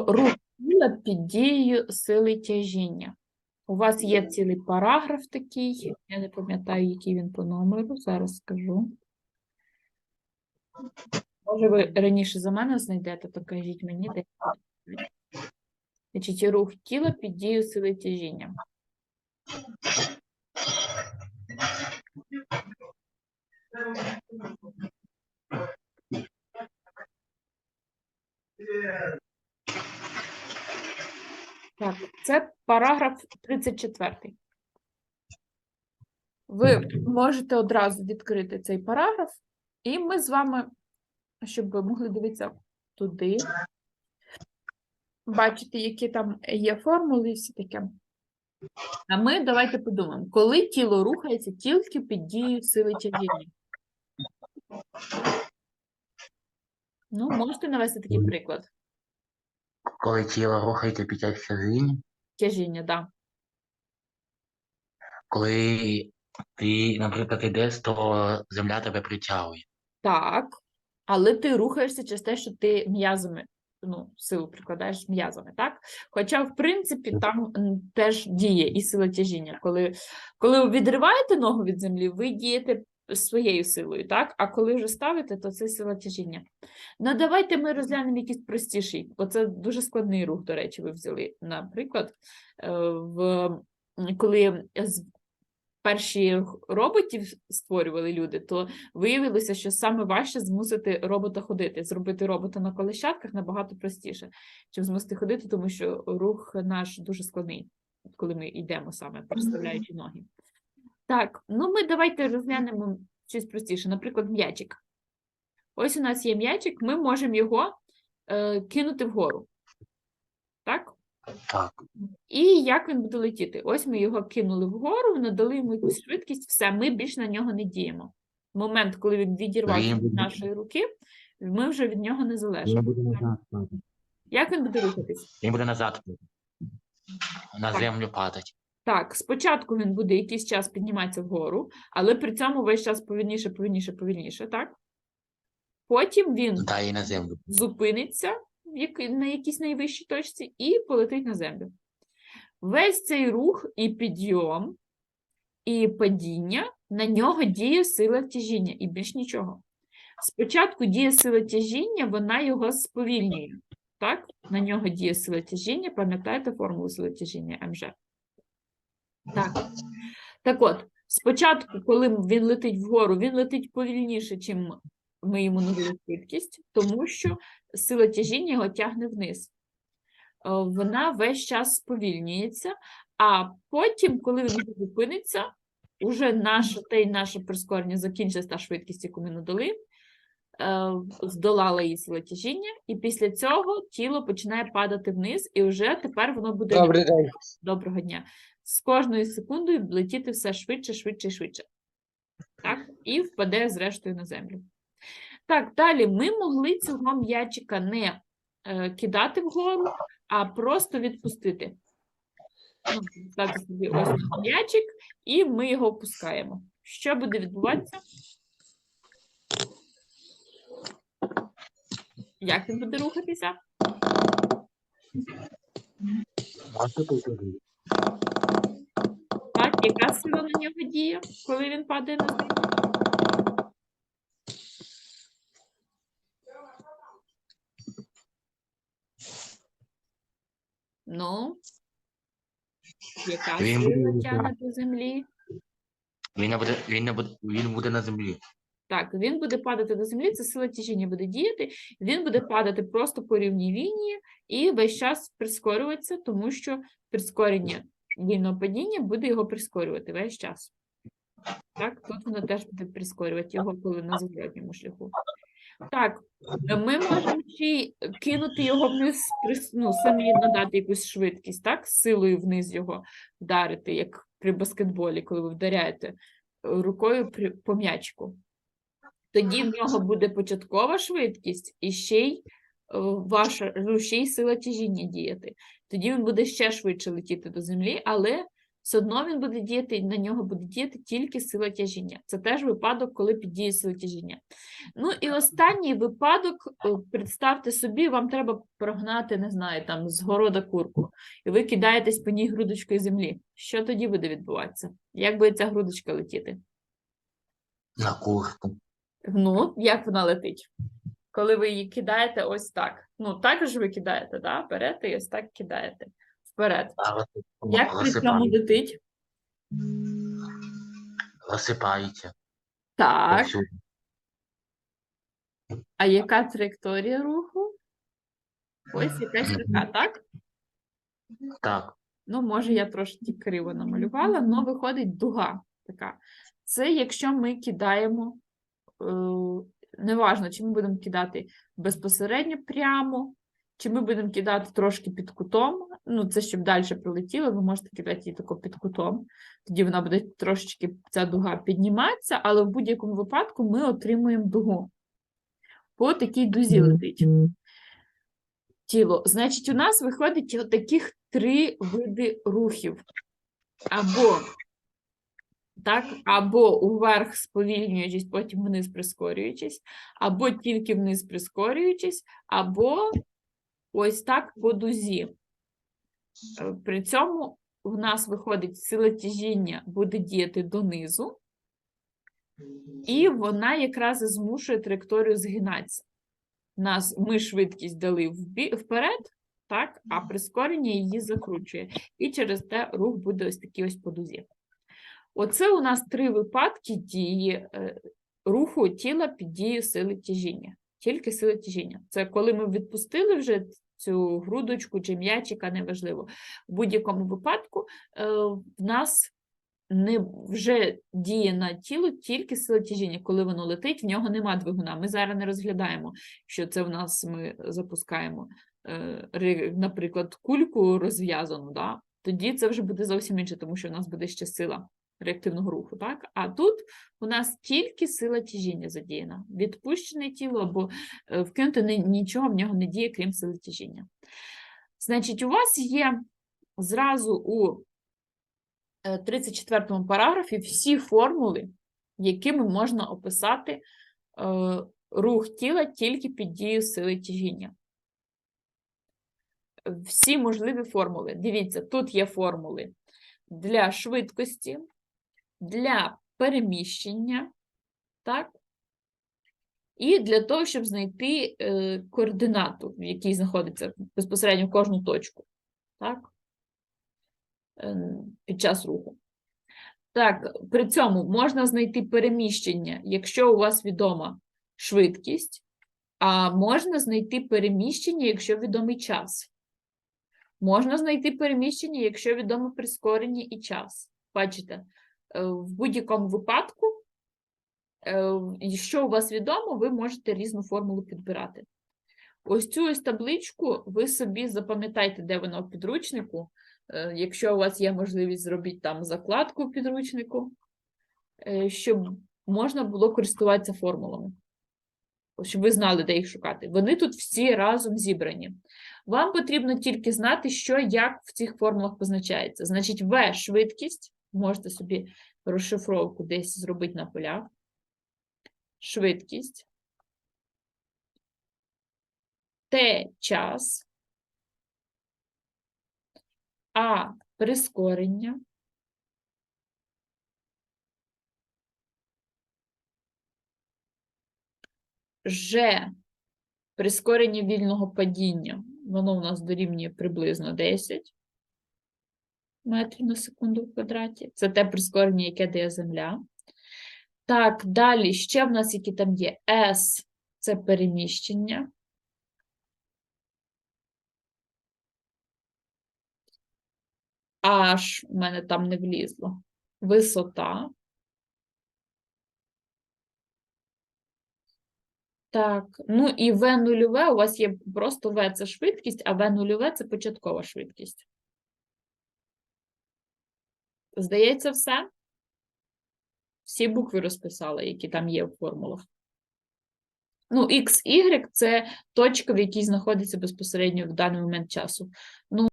рух тіла під дією сили тяжіння. У вас є цілий параграф такий, я не пам'ятаю, який він по номеру, зараз скажу. Може, ви раніше за мене знайдете, то кажіть мені, де. Значить, рух тіла під дією сили тяжіння. Так, це параграф 34. Ви можете одразу відкрити цей параграф, і ми з вами, щоб ви могли дивитися туди, бачити, які там є формули і все таке. А ми давайте подумаємо, коли тіло рухається тільки під дією сили тяжіння. Ну, можете навести такий приклад. Коли тіло рухається під час тяжіння, Тяжіння, так. Да. коли ти, наприклад, йдеш, то земля тебе притягує. Так, але ти рухаєшся через те, що ти м'язами, ну, силу прикладаєш м'язами, так? Хоча, в принципі, там теж діє і сила тяжіння. Коли, коли відриваєте ногу від землі, ви дієте своєю силою, так? А коли вже ставите, то це сила тяжіння. Ну, давайте ми розглянемо якийсь простіший. Оце дуже складний рух, до речі, ви взяли. Наприклад, е, в, коли з- перші роботів створювали люди, то виявилося, що саме важче змусити робота ходити. Зробити робота на колещатках набагато простіше, чим змусити ходити, тому що рух наш дуже складний, коли ми йдемо саме, переставляючи ноги. Так, ну ми давайте розглянемо щось простіше. Наприклад, м'ячик. Ось у нас є м'ячик, ми можемо його е, кинути вгору. Так? Так. І як він буде летіти? Ось ми його кинули вгору, надали йому якусь швидкість, все, ми більше на нього не діємо. В момент, коли він відірвався від нашої руки, ми вже від нього не залежимо. буде назад. Як він буде рухатись? Він буде назад на землю падати. Так, спочатку він буде якийсь час підніматися вгору, але при цьому весь час повільніше, повільніше, повільніше, так? Потім він Та на землю. зупиниться на якійсь найвищій точці і полетить на землю. Весь цей рух і підйом, і падіння на нього діє сила тяжіння, і більш нічого. Спочатку діє сила тяжіння, вона його сповільнює. Так? На нього діє сила тяжіння, пам'ятаєте формулу сили тяжіння МЖ? Так. Так от, спочатку, коли він летить вгору, він летить повільніше, чим ми йому надали швидкість, тому що сила тяжіння його тягне вниз. Е, Вона весь час сповільнюється, а потім, коли він зупиниться, уже наше, те й наше прискорення закінчилась та швидкість, яку ми надали, е, здолала її сила тяжіння, і після цього тіло починає падати вниз, і вже тепер воно буде Добрий день. Доброго дня. З кожною секундою летіти все швидше, швидше, швидше. Так? І впаде зрештою на землю. Так, далі ми могли цього м'ячика не е, кидати вгору, а просто відпустити. Ну, собі ось м'ячик, і ми його опускаємо. Що буде відбуватися? Як він буде рухатися? Яка сила на нього діє, коли він падає на землю? Ну, яка Він сила буде тягне до землі? Він не буде, він не буде, він буде на землі. Так, він буде падати до землі, це сила тяжіння буде діяти, він буде падати просто по рівній лінії і весь час прискорюватися, тому що прискорення вільного падіння буде його прискорювати весь час. Так, тут воно теж буде прискорювати його, коли на зворотньому шляху. Так, ми можемо ще кинути його вниз, ну, самі надати якусь швидкість, так, силою вниз його вдарити, як при баскетболі, коли ви вдаряєте е, рукою по м'ячику. Тоді в нього буде початкова швидкість і ще й е, ваша ну, ще й сила тяжіння діяти. Тоді він буде ще швидше летіти до землі, але все одно він буде діяти, на нього буде діяти тільки сила тяжіння. Це теж випадок, коли піддіє сила тяжіння. Ну і останній випадок, е, представте собі, вам треба прогнати, не знаю, там з города курку, і ви кидаєтесь по ній грудочкою землі. Що тоді буде відбуватися? Як буде ця грудочка летіти? На курку. Ну, як вона летить? Коли ви її кидаєте ось так. Ну, так же ви кидаєте, да? берете і ось так кидаєте вперед. А Як при цьому летить? Розсипається. Так. А яка траєкторія руху? Ось якась така, так? Так. Ну, може, я трошки криво намалювала, але виходить дуга така. Це якщо ми кидаємо, е, неважно, чи ми будемо кидати безпосередньо прямо, чи ми будемо кидати трошки під кутом. Ну, це щоб далі прилетіло, ви можете кидати її тако під кутом. Тоді вона буде трошечки ця дуга підніматися, але в будь-якому випадку ми отримуємо дугу. По такій дузі летить тіло. Значить, у нас виходить таких три види рухів. Або, так, або уверх сповільнюючись, потім вниз прискорюючись, або тільки вниз прискорюючись, або ось так по дузі. Е, При цьому в нас виходить сила тяжіння буде діяти донизу, і вона якраз і змушує траєкторію згинатися. Нас ми швидкість дали вперед, так, а прискорення її закручує. І через те рух буде ось такий ось по дузі. Оце у нас три випадки дії е, руху тіла під дією сили тяжіння. Тільки сили тяжіння. Це коли ми відпустили вже цю грудочку чи м'ячика, неважливо. В будь-якому випадку е, в нас не вже діє на тіло тільки сила тяжіння. Коли воно летить, в нього нема двигуна. Ми зараз не розглядаємо, що це в нас ми запускаємо, е, наприклад, кульку розв'язану, да? тоді це вже буде зовсім інше, тому що в нас буде ще сила реактивного руху. Так? А тут у нас тільки сила тяжіння задіяна. Відпущене тіло або е, вкинути нічого в нього не діє, крім сили тяжіння. Значить, у вас є зразу у е, 34 параграфі всі формули, якими можна описати е, рух тіла тільки під дією сили тяжіння. Всі можливі формули. Дивіться, тут є формули для швидкості, для переміщення, так? І для того, щоб знайти е, координату, в якій знаходиться безпосередньо в кожну точку, так? Е, під час руху. Так, при цьому можна знайти переміщення, якщо у вас відома швидкість, а можна знайти переміщення, якщо відомий час. Можна знайти переміщення, якщо відомо прискорення і час. Бачите, в будь-якому випадку, е, якщо у вас відомо, ви можете різну формулу підбирати. Ось цю ось табличку ви собі запам'ятайте, де вона в підручнику. Е, Якщо у вас є можливість зробити там закладку в підручнику, е, щоб можна було користуватися формулами. Щоб ви знали, де їх шукати. Вони тут всі разом зібрані. Вам потрібно тільки знати, що як в цих формулах позначається. Значить, В швидкість, можете собі розшифровку десь зробити на полях. Швидкість. Т час. А прискорення. Ж прискорення вільного падіння. Воно у нас дорівнює приблизно 10 метрів на секунду в квадраті. Це те прискорення, яке дає Земля. Так, далі ще в нас які там є S це переміщення. Аж у мене там не влізло. Висота. Так, ну і В нульове у вас є просто В це швидкість, а В нульове це початкова швидкість. Здається, все? Всі букви розписала, які там є в формулах. Ну, X, Y – це точка, в якій знаходиться безпосередньо в даний момент часу. Ну,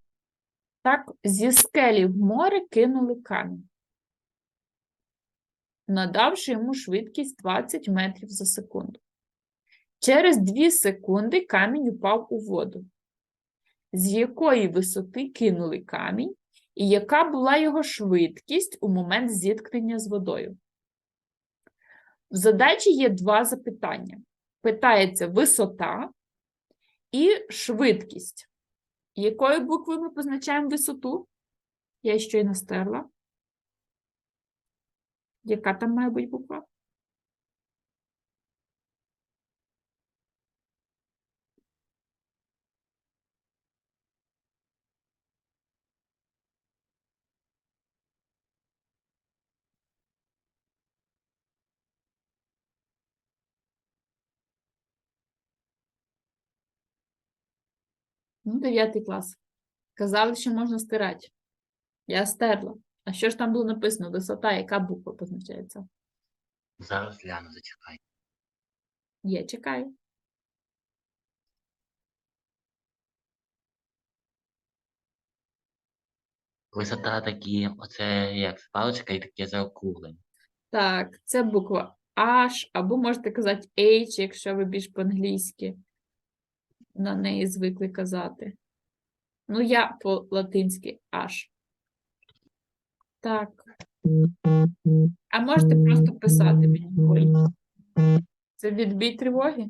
Так, зі скелі в море кинули камінь, надавши йому швидкість 20 метрів за секунду. Через 2 секунди камінь упав у воду. З якої висоти кинули камінь, і яка була його швидкість у момент зіткнення з водою? В задачі є два запитання. Питається висота і швидкість. Якою буквою ми позначаємо висоту? Я щойно стерла. Яка там має бути буква? Ну, 9 клас. Казали, що можна стирати. Я стерла. А що ж там було написано? Висота, яка буква позначається? Зараз гляну, зачекай. Є, чекаю. Висота такі, оце як паличка і таке заокруглення. Так, це буква H, або можете казати H, якщо ви більш по-англійськи на неї звикли казати. Ну, я по-латинськи H. Так. А можете просто писати мені. Ой. Це відбій тривоги?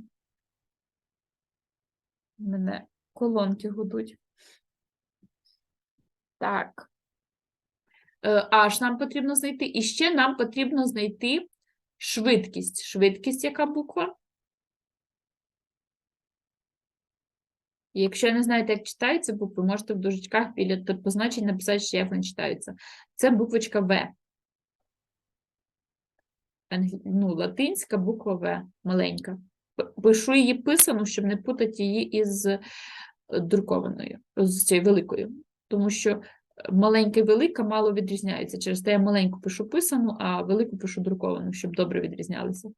Мене колонки гудуть. Так. Е, Аж нам потрібно знайти. І ще нам потрібно знайти швидкість. Швидкість, яка буква? І Якщо не знаєте, як читається букви, можете в дужечках біля позначень написати, що як вони читаються. Це буквочка В. Ну, латинська буква В, маленька. Пишу її писану, щоб не путати її із е, друкованою, з цією великою. Тому що е, маленька і велика мало відрізняються. Через те я маленьку пишу писану, а велику пишу друковану, щоб добре відрізнялися.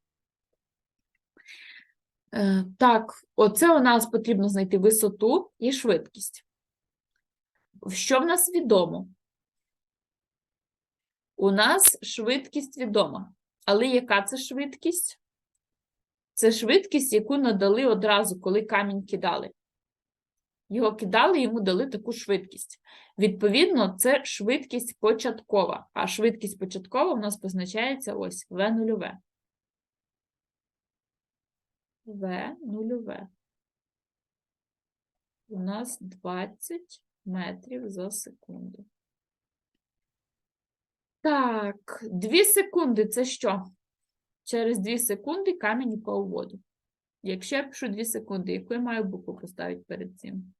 Е, Так, оце у нас потрібно знайти висоту і швидкість. Що в нас відомо? У нас швидкість відома. Але яка це швидкість? Це швидкість, яку надали одразу, коли камінь кидали. Його кидали, йому дали таку швидкість. Відповідно, це швидкість початкова. А швидкість початкова у нас позначається ось В нульове. В нульове. У нас 20 метрів за секунду. Так, 2 секунди це що? Через 2 секунди камінь упав у воду. Якщо я пишу 2 секунди, яку я маю букву поставити перед цим?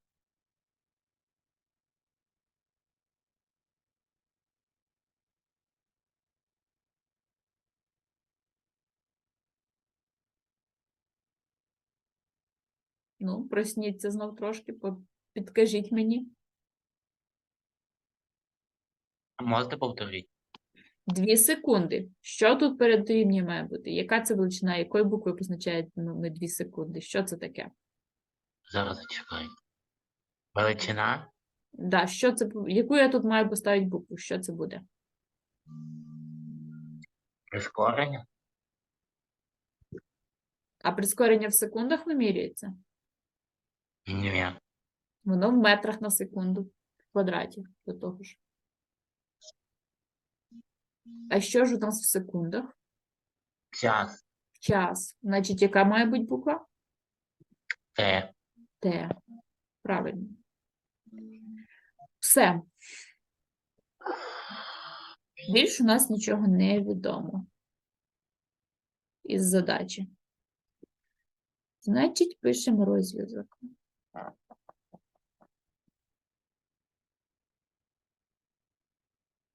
Ну, просніться знов трошки, підкажіть мені. Можете повторити? Дві секунди. Що тут перед дорівнює має бути? Яка це величина? Якою буквою позначають ми дві секунди? Що це таке? Зараз зачекай. Величина Да, що це, яку я тут маю поставити букву? Що це буде? прискорення. А прискорення в секундах вимірюється? Ні. Воно в метрах на секунду, в квадраті до того ж. А що ж у нас в секундах? Час. Час. Значить, яка має бути буква? Т. Т. Правильно. Все. Більше у нас нічого не відомо із задачі. Значить, пишемо розв'язок.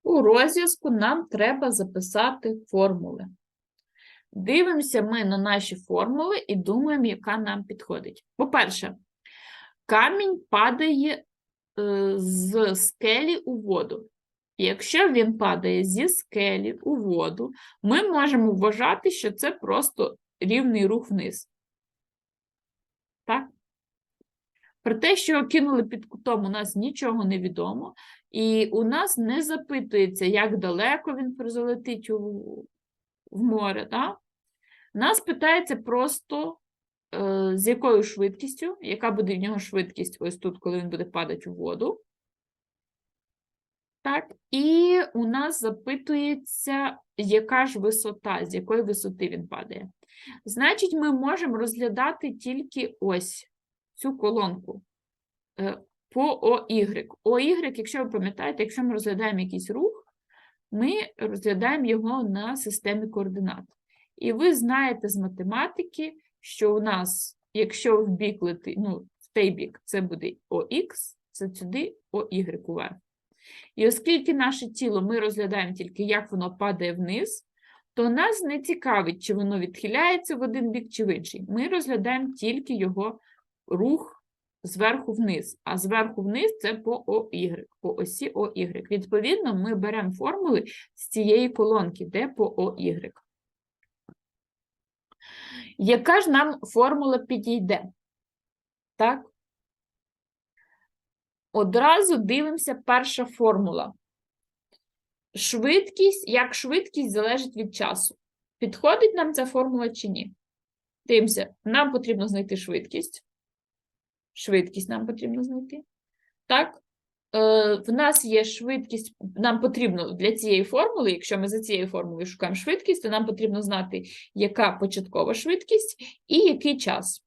У розв'язку нам треба записати формули. Дивимося ми на наші формули і думаємо, яка нам підходить. По-перше, камінь падає е, з скелі у воду. Якщо він падає зі скелі у воду, ми можемо вважати, що це просто рівний рух вниз. Так? Про те, що кинули під кутом, у нас нічого не відомо, і у нас не запитується, як далеко він залетить у, в море. Да? Нас питається просто, е, з якою швидкістю, яка буде в нього швидкість ось тут, коли він буде падати у воду. Так, і у нас запитується, яка ж висота, з якої висоти він падає. Значить, ми можемо розглядати тільки ось цю колонку е, по OY. OY, якщо ви пам'ятаєте, якщо ми розглядаємо якийсь рух, ми розглядаємо його на системі координат. І ви знаєте з математики, що у нас, якщо в бік лети, ну, в той бік це буде OX, це сюди OY уверх. І оскільки наше тіло ми розглядаємо тільки, як воно падає вниз, то нас не цікавить, чи воно відхиляється в один бік, чи в інший. Ми розглядаємо тільки його рух зверху вниз, а зверху вниз це по OY, по осі OY. Відповідно, ми беремо формули з цієї колонки, де по OY. Яка ж нам формула підійде? Так? Одразу дивимося перша формула. Швидкість, як швидкість залежить від часу. Підходить нам ця формула чи ні? Дивимося, нам потрібно знайти швидкість. Швидкість нам потрібно знайти. Так, е, в нас є швидкість, нам потрібно для цієї формули, якщо ми за цією формулою шукаємо швидкість, то нам потрібно знати, яка початкова швидкість і який час.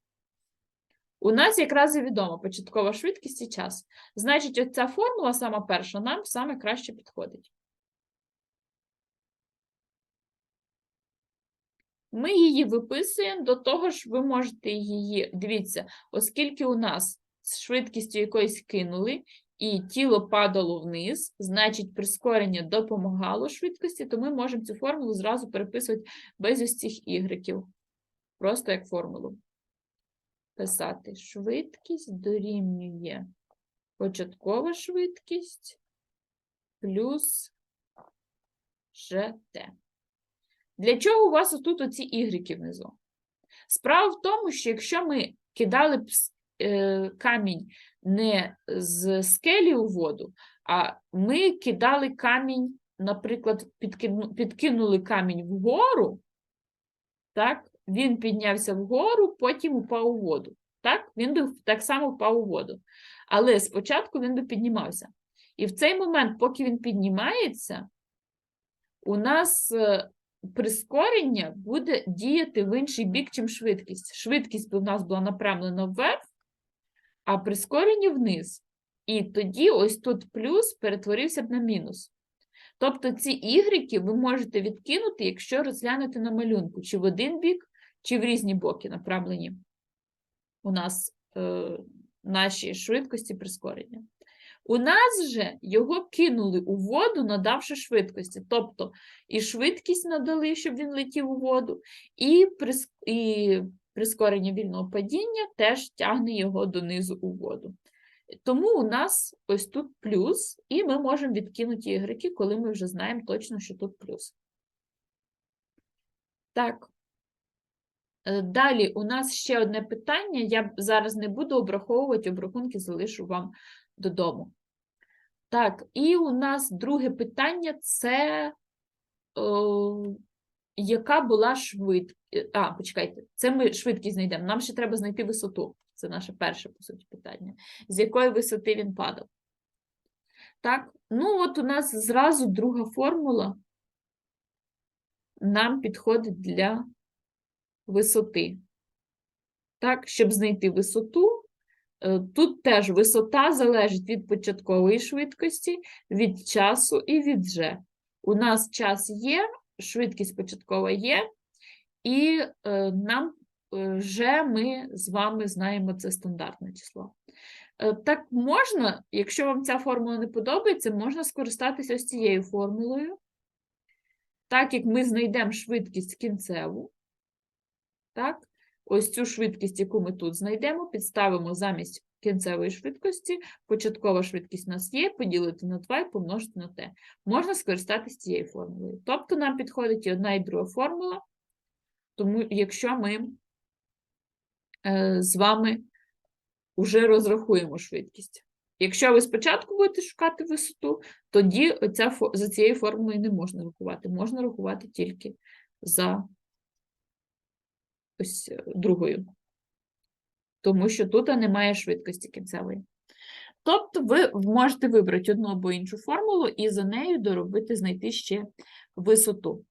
У нас якраз і відомо початкова швидкість і час. Значить, оця формула, сама перша, нам саме краще підходить. Ми її виписуємо, до того ж, ви можете її, дивіться, оскільки у нас з швидкістю якоїсь кинули, і тіло падало вниз, значить прискорення допомагало швидкості, то ми можемо цю формулу зразу переписувати без ось цих ігреків. Просто як формулу. Писати швидкість дорівнює початкова швидкість плюс ЖТ. Для чого у вас отут оці ігрики внизу? Справа в тому, що якщо ми кидали б е, камінь не з скелі у воду, а ми кидали камінь, наприклад, підкину- підкинули камінь вгору, так, він піднявся вгору, потім упав у воду. Так, він би так само впав у воду. Але спочатку він би піднімався. І в цей момент, поки він піднімається, у нас е, прискорення буде діяти в інший бік, чим швидкість. Швидкість у нас була напрямлена вверх, а прискорення вниз. І тоді ось тут плюс перетворився б на мінус. Тобто ці ігрики ви можете відкинути, якщо розглянути на малюнку, чи в один бік, чи в різні боки направлені у нас е, наші швидкості прискорення. У нас же його кинули у воду, надавши швидкості. Тобто і швидкість надали, щоб він летів у воду, і, і прискорення вільного падіння теж тягне його донизу у воду. Тому у нас ось тут плюс, і ми можемо відкинути ігрики, коли ми вже знаємо точно, що тут плюс. Так. Е, Далі у нас ще одне питання. Я зараз не буду обраховувати, обрахунки залишу вам додому. Так, і у нас друге питання це о, яка була швидкість. А, почекайте, це ми швидкість знайдемо. Нам ще треба знайти висоту. Це наше перше, по суті, питання. З якої висоти він падав. Так, ну от у нас зразу друга формула нам підходить для висоти. Так, щоб знайти висоту, тут теж висота залежить від початкової швидкості, від часу і від G. У нас час є, швидкість початкова є, і е, нам е, вже ми з вами знаємо це стандартне число. Е, Так можна, якщо вам ця формула не подобається, можна скористатися ось цією формулою. Так як ми знайдемо швидкість кінцеву, так, ось цю швидкість, яку ми тут знайдемо, підставимо замість кінцевої швидкості. Початкова швидкість у нас є, поділити на 2 і помножити на t. Можна скористатися цією формулою. Тобто нам підходить і одна, і друга формула, тому якщо ми е, з вами вже розрахуємо швидкість. Якщо ви спочатку будете шукати висоту, тоді оця, за цією формулою не можна рахувати. Можна рахувати тільки за ось е, другою. Тому що тут немає швидкості кінцевої. Тобто ви можете вибрати одну або іншу формулу і за нею доробити, знайти ще висоту.